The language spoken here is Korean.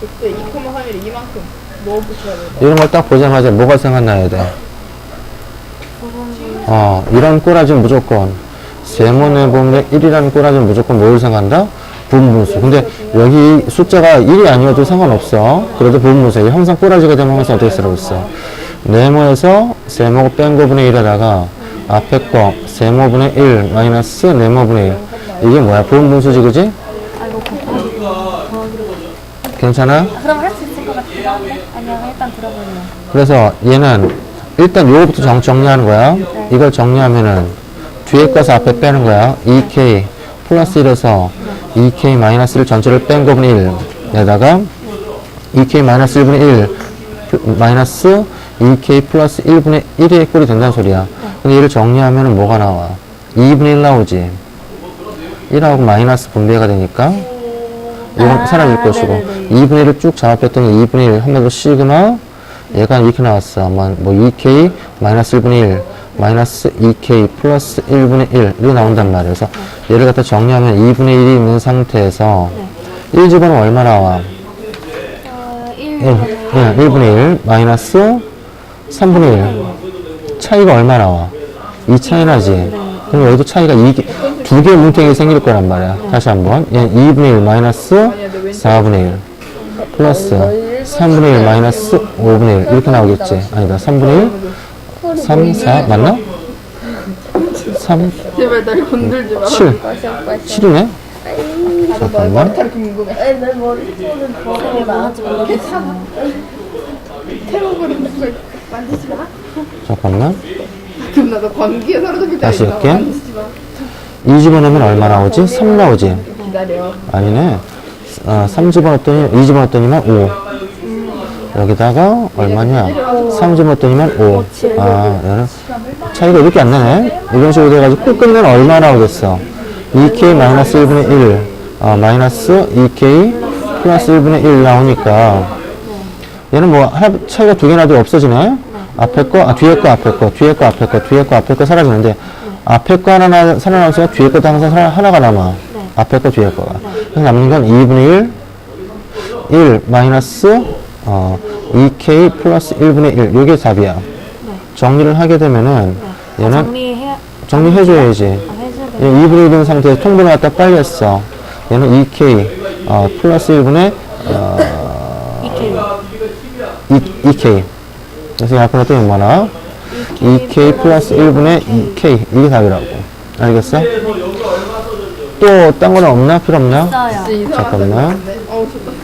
그때 2,3일 이만큼 넣어붙여야 돼. 이런 걸 딱 보자마자 뭐가 생각나야 돼? 어, 이런 꼬라지는 무조건 세모내분의 1이라는 꼬라지는 무조건 뭘 생각한다? 부분분수. 근데 여기 숫자가 1이 아니어도 상관없어. 그래도 부분분수. 항상 꼬라지가 되면 항상 어떻게 쓰라고 있어? 네모에서 세모 뺀 거분의 1에다가 앞에 거 세모분의 1 마이너스 네모분의 1. 이게 뭐야? 부분분수지, 그지? 괜찮아? 아, 그럼 할 수 있을 것 같기도 한데 아니야 일단 들어볼래 그래서 얘는 일단 요거부터 정, 정리하는 거야. 이걸 정리하면은 뒤에 가서 앞에 빼는 거야. 2k 플러스 1에서 2k 마이너스 1 전체를 뺀 거분의 1에다가 2k 마이너스 1분의 1 플- 마이너스 2k 플러스 1분의 1의 꼴이 된다는 소리야. 근데 얘를 정리하면은 뭐가 나와? 2분의 1 나오지. 1하고 마이너스 분배가 되니까 이건 아, 사라질 것이고 네네네. 2분의 1을 쭉 잡아뺐더니 2분의 1 한번 더 시그마 얘가 이렇게 나왔어 아마 뭐 2k 마이너스 1분의 1 마이너스 2k 플러스 1분의 1 이렇게 나온단 말이에요 그래서 얘를 갖다 정리하면 2분의 1이 있는 상태에서 1 집어넣으면 얼마 나와? 어, 1 1, 예, 1분의 1 마이너스 3분의 1 차이가 얼마 나와? 이 차이 나지? 그럼 여기도 차이가 두 개의 뭉탱이 생길 거란 말이야 다시 한번 얘 2분의 1 마이너스 4분의 1 플러스 3분의 1 마이너스 5분의 1 이렇게 나오겠지 아니다 3분의 1 3, 4 맞나? 3, 제발 날 건들지 마. 7 7이네? 잠깐만 궁금해. 내 모르겠어 만지지 마. 잠깐만 그럼 나도 관계에 사로잡힐 때 다시. 만지지 마. 2 집어넣으면 얼마 나오지? 3 나오지? 기다려. 아니네. 어, 3 집어넣었더니, 2 집어넣었더니만 5. 여기다가 얼마냐? 3 집어넣었더니만 5. 아, 얘는 차이가 이렇게 안 나네? 이런 식으로 돼가지고 끝 끝내면 얼마 나오겠어? 2k 마이너스 1분의 1, 어, 마이너스 2k 플러스 1분의 1 나오니까 얘는 뭐 차이가 두 개 나 도 없어지네? 앞에 거, 아, 뒤에 거, 앞에 거, 뒤에 거, 앞에 거, 뒤에 거, 앞에 거 사라지는데 앞에 거 하나 나- 살아남으니까 뒤에 것도 항상 살아- 하나가 남아. 앞에 거, 뒤에 거가. 그래서 남는 건 2분의 1, 1 마이너스 어, 2k 플러스 1분의 1. 요게 답이야. 정리를 하게 되면은 얘는 정리해 정리해줘야지. 아, 해줘야 돼얘 2분의 1인 상태에서 통분을 갖다 빨리 했어. 얘는 2k 어, 플러스 1분의 어, 2K 2, 2k. 그래서 약분 했더니 얼마나? 2k 플러스 1분의 2k. 이게 답이라고. 알겠어? 또, 딴 거는 없나? 필요 없나? 있어요 잠깐만. 좋다.